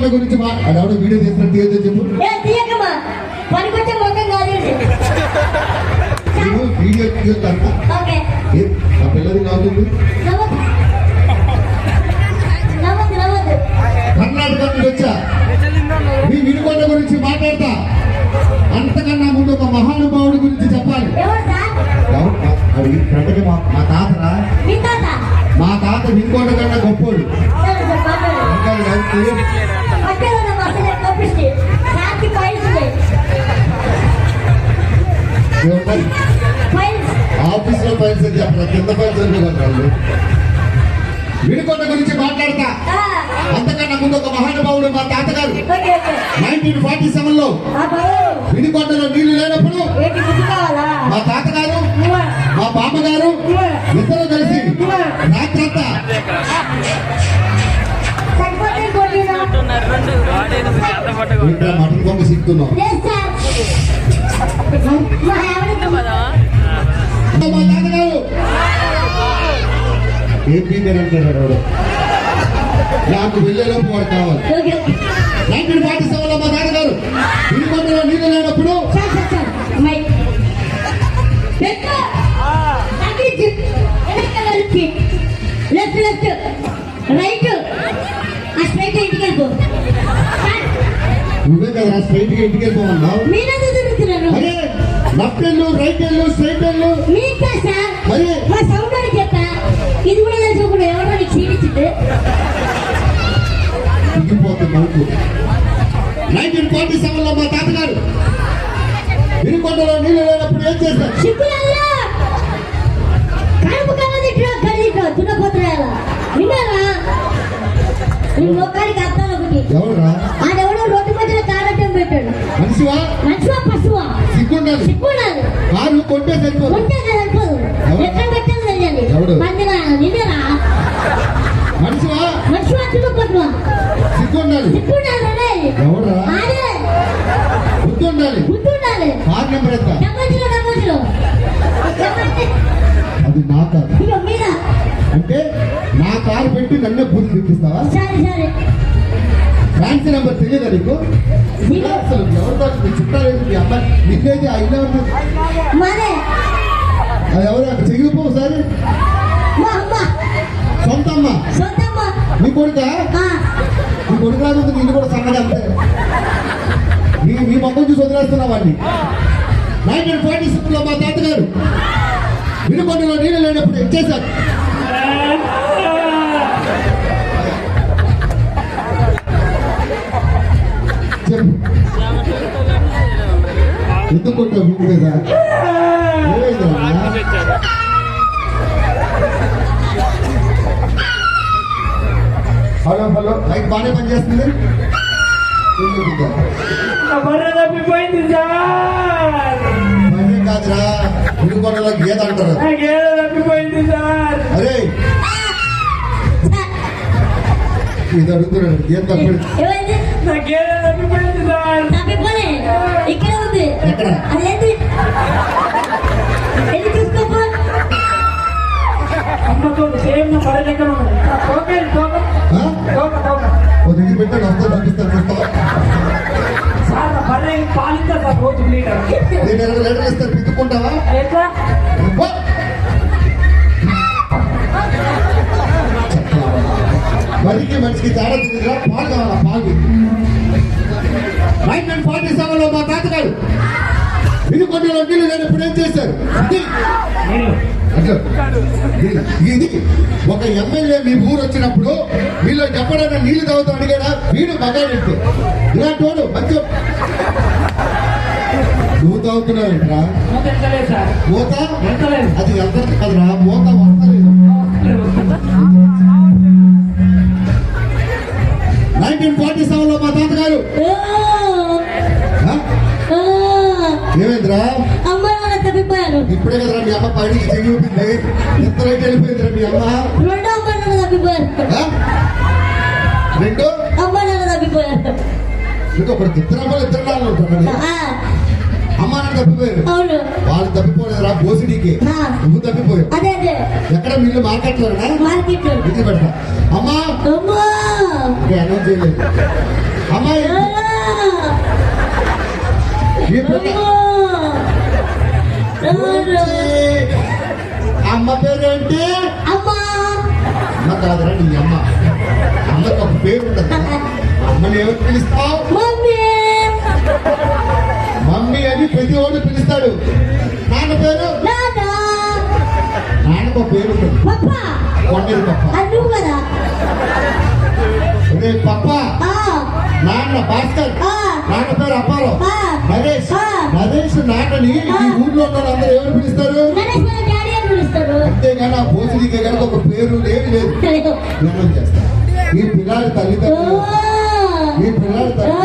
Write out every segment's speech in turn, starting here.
వినుకొండ గురించి అడవడ వీడియో తీసినట్టు ఏదో చెప్పు. ఏ తీయకమ్మా. పనికొచ్చే ముఖం కాదు ఇది. నేను వీడియో తీయొద్దంట. ఓకే. ఏ, ఆ పిల్లది కావుతుంది నవ్వద్దు. నవ్వద్దు నవ్వద్దు. కర్ణాటక నుంచి వచ్చా. మీ వినుకొండ గురించి మాట్లాడతా. అంతకన్నా ముందు ఒక మహానుభావుడి గురించి చెప్పాలి. మా తాతరా? మీ తాత? మా తాత వినుకొండ కన్నా గొప్పోడు. ఇంకా ఫైల్స్ అని చెప్పరా కింద ఫైల్స్ అని వాళ్ళు? వినుకొండ గురించి మాట్లాడతా. అంతకన్నా ముందు ఒక మహానుభావుడు మా తాతగారు. నైన్టీన్ ఫార్టీ సెవెన్లో విడికొండలో నీళ్ళు లేనప్పుడు మా తాతగారు మా బామ్మగారు ఇద్దరు కలిసి రాత్రంతా మటన్ కొంగ సిక్కున్నాం ఏం పీకర్ అంటాడు నాకు వెళ్ళేలోపు వాడు కావాలి నైన్టీన్ ఫార్టీ సెవెన్లో మా లేనప్పుడు లెఫ్ట్ లెఫ్ట్ రైట్ స్ట్రైట్ ఇంటికి వెళ్ళిపో. నువ్వే కదా స్ట్రైట్గా ఇంటికి వెళ్ళిపోమన్నావు మీరెందుకు తిరుగుతున్నారు. అరే లెఫ్ట్ వెళ్ళు రైట్ వెళ్ళు స్ట్రైట్ వెళ్ళు. మీకా సార్. మరి. మా సౌండ్ అని ఇది కూడా తెలుసుకోకుండా ఎవరో నీకు సీడిచ్చింది దిగిపోతుంది మనకు నైన్టీన్ ఫార్టీ సెవెన్లో మా తాతగారు వినుకొండలో నీళ్ళు లేనప్పుడు ఏం చేశారు? ముఖానికి అర్థాలు ఒకటి. ఎవరురా? ఆడెవడో రోడ్డు మధ్యలో తారటం పెట్టాడు. మనిషివా? మంచివా పశువా? సిగ్గుండాలి. సిగ్గున్నాడు కారు కొంటే సరిపోదు. కదా సరిపోదు? ఎక్కడ పెట్టాలి తెలియాలి. ఎవడు? మందిరా నిన్నరా మనిషివా? మంచివా దున్నపోతువా సిగ్గుండాలి. సిగ్గున్నాడు రే ఎవరురా? ఆడే బుద్ధి ఉండాలి గుర్తుండాలి. కార్ నెంబర్ ఎంత డబ్బులు డబ్బులు అది నా కారు. ఇక మీద అంటే నా కారు పెట్టి నన్నే బుద్ధి తెప్పిస్తావా? ఫ్యాన్సీ నెంబర్ తెలియదా నీకు? అసలు ఎవరితో చుట్టాలు? మీ అమ్మాయి? మరే. అది ఎవరు? చెగిపో ఒకసారి. మా అమ్మ. సొంత అమ్మ. నీ కొడుక? నీ కొడుకు రాకపోతే నిన్ను కూడా సంగతి అంతే. నీ మీ మొక్కలు చూసి వదిలేస్తున్నావు వాడిని. నైన్టీన్ ఫార్టీ సిక్స్లో మా తాతగారు వినుకొండలో నీళ్ళు లేనప్పుడు ఏం చేశారు? చెప్పు ఎందుకు కొట్టావు ఏమైందమ్మా? హలో హలో లైట్ బాగానే పనిచేస్తుంది? కాదురా వినుకొండలో గీత అంటారు. నాకేదో తప్పిపోయింది సార్. అరే! ఇది అడుగుతున్నాడు. సార్. తప్పిపోలే ఇక్కడ ఉంది. ఎక్కడ? అదేంటి దగ్గర పెట్టాడు అంతా చూపిస్తాను లీటర్ నేను లీటర్లు ఇస్తాను పిత్తుకుంటావా ఎట్లా పో. మరికి మనిషికి తేడా తెలియదురా. పాలు కావాలా? పాలు. నైన్టీన్ ఫార్టీ సెవెన్లో మా తాతగారు. వినుకొండలో నీళ్ళు లేనప్పుడు ఏం చేశారు? ఇది నేను. ఇది- ఇది. ఒక ఎమ్మెల్యే మీ ఊరు వచ్చినప్పుడు వీళ్ళు ఎప్పుడైనా నీళ్ళు తాగుతూ అడిగాడా? వీడు మగాడంటే ఇలాంటి వాడు మంచి నువ్వు తాగుతున్నావేంట్రా? మూత? అది ఎంత కదరా. మూత వస్తలేదు. నైన్టీన్ ఫార్టీ సెవెన్లో మా తాతగారు. ఏమైందిరా? నాన్న ఇప్పుడే కదరా మీ అమ్మ పైకి చెయ్యి ఊపింది. ఎంత రైట్ వెళ్ళిపోయిందిరా మీ అమ్మ? రెండో అమ్మ నాన్న తప్పిపోయారు? రెండు? అమ్మ నాన్న తప్పిపోయారు. ఇంకా ఒకటి ఇద్దరు అమ్మలు ఇద్దరు నాన్నలు ఉంటారు అమ్మ నాన్న తప్పిపోయారు. వాళ్ళు తప్పిపోలేదురా బోసిడీకి. ఆ. నువ్వు తప్పిపోయావు. ఎక్కడ వీళ్ళు మార్కెట్లోనా? మార్కెట్ ఇది పెడతా అమ్మా! అమ్మా చేయలేదు అమ్మాయి అమ్మ పేరేంటి అమ్మ కాదురా నీ అమ్మ అమ్మకి ఒక పేరు ఉంటుంది అమ్మని ఎవరు పిలుస్తావు మమ్మీ అని ప్రతి వాడు పిలుస్తాడు నాన్న పేరు నాన్నకు ఒక పేరు ఉంటుంది పప్ప కొండేది పప్ప రే పప్ప. నాన్న భాస్కర్. నాన్న పేరు అప్పారావు. నరేష్. నరేష్ నాన్నని ఆ. ఈ ఊర్లో ఉన్న వాళ్ళందరూ ఎవరు పిలుస్తారు? అంతేగాని ఆ భోజనికి కనుక ఒక పేరు లేదు లేదు. జ్ఞానం చేస్తా. ఈ పిల్లాడి తల్లిదండ్రులు. ఈ పిల్లాడి తల్లి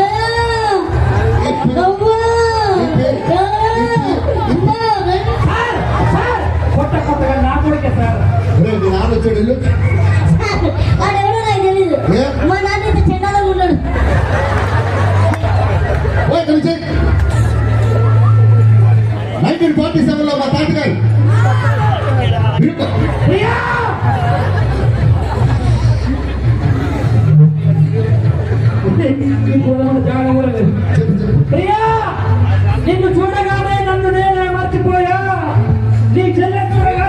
1947 లో మా తాతగారు. ప్రియా నిన్ను చూడగానే నన్ను నేనే మర్చిపోయా నీ చెల్లె చూడగా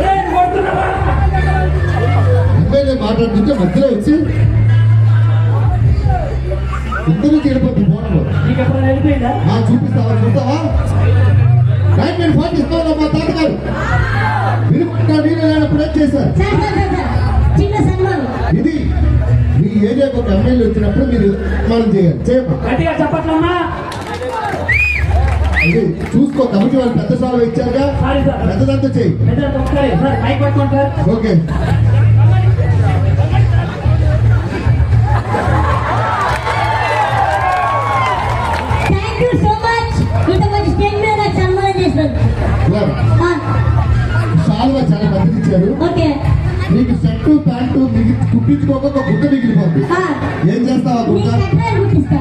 నేను కొడుతున్నావా? ఎమ్మెల్యే మాట్లాడుతుంటే మధ్యలో వచ్చి ఇద్దరు వెళ్ళిపోయిందా? మా చూపిస్తావా? చూస్తావా? నైన్టీన్ ఫార్టీ సెవెన్లో మా తాతగారు. వినుకుంటా నేను లేనప్పుడు ఏం చేశారు? ఇది మీ ఏరియాకి ఒక ఎమ్మెల్యే వచ్చినప్పుడు మీరు మనం చేయాలి. చేయమా గట్టిగా చెప్పట్లమ్మా. ఇది చూసుకో కమిటీ వాళ్ళు పెద్ద సాల్వ్ ఇచ్చారుగా. పెద్దదంతా చేయి. ఓకే. ప్యాంటు మిగి కుట్టించుకోక ఒక గుడ్డ మిగిలిపోద్ది ఆ, ఏం చేస్తావా కట్టాలు గుర్తిస్తా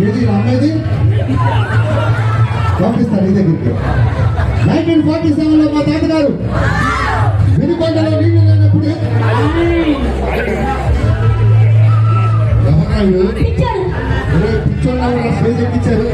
ఏది అమ్మేది పంపిస్తాను ఈ దగ్గరికి. నైన్టీన్ ఫార్టీ సెవెన్లో మా తాతగారు వెనుకొండలో నీళ్ళు లేనప్పుడు పిచ్చాడు. పిచ్చోళ్ళ స్టేజ్ ఎక్కించారు